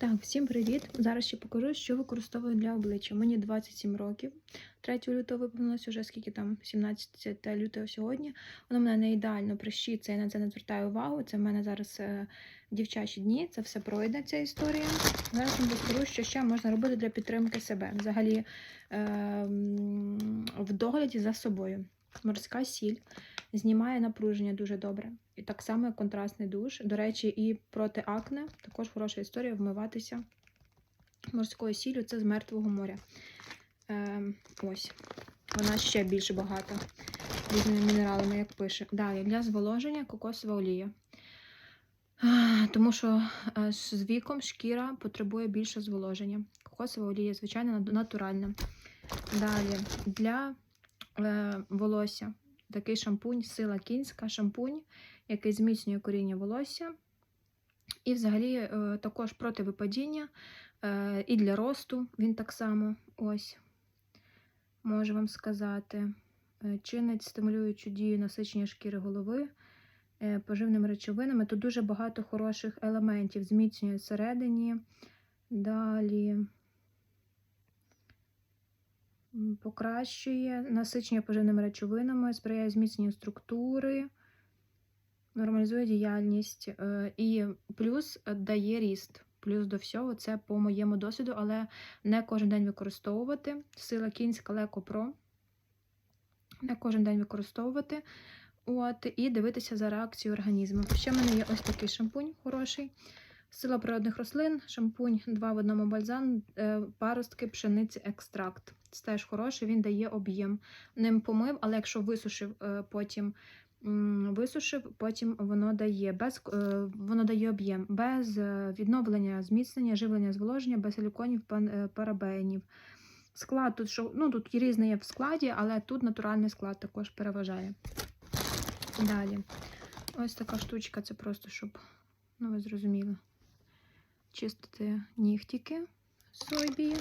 Так, всім привіт! Зараз ще покажу, що використовую для обличчя. Мені 27 років. 3 лютого виповнилось уже скільки там 17 лютого сьогодні. Воно в мене не ідеально прищиться, я на це не звертаю увагу. Це в мене зараз е, дівчачі дні, це все пройде, ця історія. Зараз вам розкажу, що ще можна робити для підтримки себе. Взагалі е, в догляді за собою. Морська сіль знімає напруження дуже добре. І так само як контрастний душ. До речі, і проти акне також хороша історія вмиватися морською сіллю це з мертвого моря. Е, ось. Вона ще більш багата різними мінералами, як пише. Далі для зволоження кокосова олія. Тому що е, з віком шкіра потребує більше зволоження. Кокосова олія, звичайно, натуральна. Далі для волосся. Такий шампунь, сила кінська, шампунь, який зміцнює коріння волосся. І взагалі е, також проти випадіння е, і для росту він так само ось можу вам сказати. Е, Чинить стимулюючу дію насичення шкіри голови е, поживними речовинами. Тут дуже багато хороших елементів. Зміцнює всередині. Далі покращує насичення поживними речовинами, сприяє зміцненню структури, нормалізує діяльність е, і плюс дає ріст. Плюс до всього, це по моєму досвіду, але не кожен день використовувати. Сила кінська Леко Про. Не кожен день використовувати. От, і дивитися за реакцією організму. Ще в мене є ось такий шампунь хороший. Сила природних рослин, шампунь 2 в одному бальзам, е, паростки, пшениці, екстракт. Це теж хороший, він дає об'єм. Ним помив, але якщо висушив е, потім. Висушив, потім воно дає без е, воно дає об'єм без відновлення, зміцнення, живлення, зволоження, без силіконів, парабенів. Склад тут що, ну тут різний є в складі, але тут натуральний склад також переважає. Далі. Ось така штучка, це просто щоб, ну ви зрозуміли, чистити нігтіки сойбі.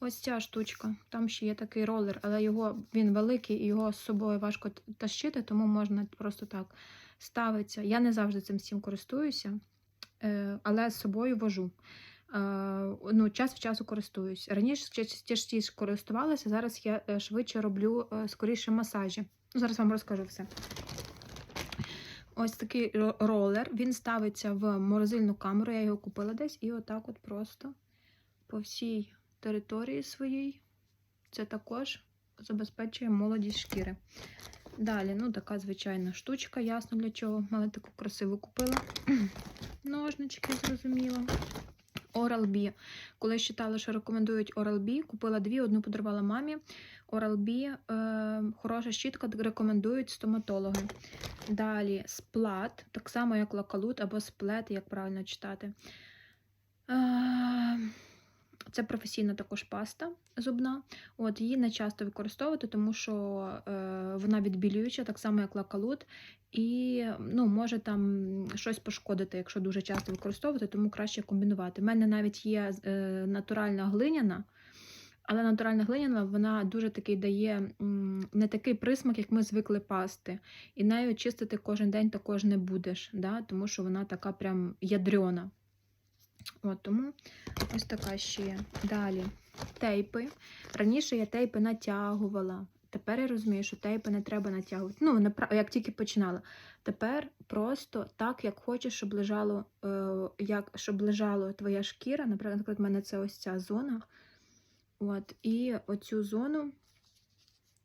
Ось ця штучка. Там ще є такий ролер, але його він великий і його з собою важко тащити, тому можна просто так ставиться. Я не завжди цим всім користуюся, е, але з собою вожу. Е, Ну, час від часу користуюсь. Раніше ча- частіше користувалася, зараз я е, швидше роблю скоріше масажі. Зараз вам розкажу все. Ось такий ро- ролер. Він ставиться в морозильну камеру. Я його купила десь, і отак от просто по всій території своїй. Це також забезпечує молодість шкіри. Далі, ну, така звичайна штучка, ясно для чого. Але таку красиву купила. Ножнички, зрозуміло. Oral-B. Коли читала, що рекомендують Oral-B, купила дві, одну подарувала мамі. Oral-B е, хороша щітка, рекомендують стоматологи. Далі сплат, так само як лакалут або сплет, як правильно читати. Е, Це професійна також паста зубна. От, її не часто використовувати, тому що е, вона відбілююча, так само як лакалут, і ну, може там щось пошкодити, якщо дуже часто використовувати, тому краще комбінувати. У мене навіть є е, натуральна глиняна. Але натуральна глиняна вона дуже такий дає не такий присмак, як ми звикли пасти. І нею чистити кожен день також не будеш, да? тому що вона така прям ядрена. От, тому ось така ще є. Далі тейпи. Раніше я тейпи натягувала. Тепер я розумію, що тейпи не треба натягувати. Ну, як тільки починала. Тепер просто так, як хочеш, щоб лежало, е, як, щоб лежало твоя шкіра. Наприклад, в мене це ось ця зона. От, і оцю зону,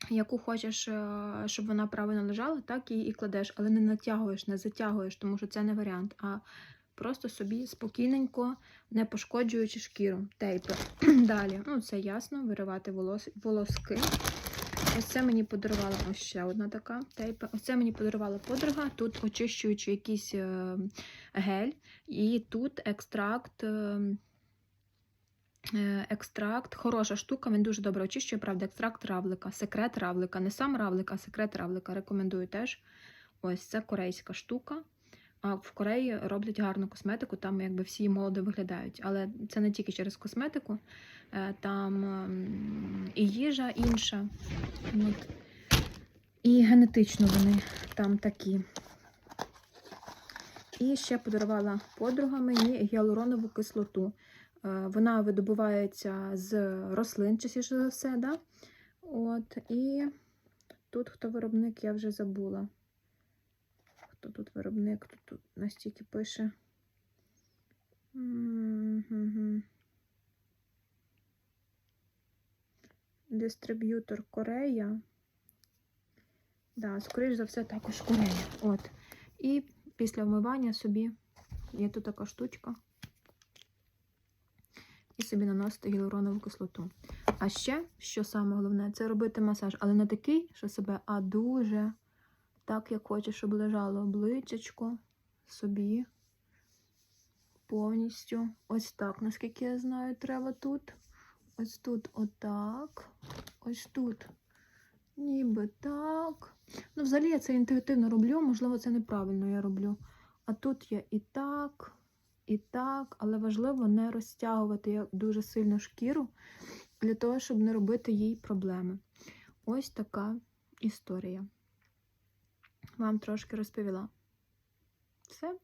яку хочеш, е, щоб вона правильно лежала, так її і кладеш, але не натягуєш, не затягуєш, тому що це не варіант. А просто собі спокійненько, не пошкоджуючи шкіру. Тейпи. Далі, ну це ясно, виривати волос, волоски. Ось це мені подарувала ось ще одна така тейпа. Ось це мені подарувала подруга. Тут очищуючи якийсь е, гель, і тут екстракт. е, Е, Екстракт, хороша штука, він дуже добре очищує, правда, екстракт равлика, секрет равлика. Не сам равлик, а секрет равлика. Рекомендую теж. Ось це корейська штука. А в Кореї роблять гарну косметику, там якби всі молодо виглядають. Але це не тільки через косметику, е, там ем, і їжа інша. От. І генетично вони там такі. І ще подарувала подруга мені гіалуронову кислоту. Е, Вона видобувається з рослин, частіше за все, да? От, і тут хто виробник, я вже забула. Хто тут виробник? Тут, тут настільки пише. Дистриб'ютор Корея. Да, скоріш за все, також Корея. От. І після вмивання собі є тут така штучка. І собі наносити гіалуронову кислоту. А ще, що саме головне, це робити масаж, але не такий, що себе, а дуже так, як хочеш, щоб лежало обличчячко собі. Повністю. Ось так, наскільки я знаю, треба тут. Ось тут отак. Ось тут. Ніби так. Ну, взагалі я це інтуїтивно роблю, можливо, це неправильно я роблю. А тут я і так, і так, але важливо не розтягувати дуже сильно шкіру для того, щоб не робити їй проблеми. Ось така історія. Вам трошки розповіла. Все.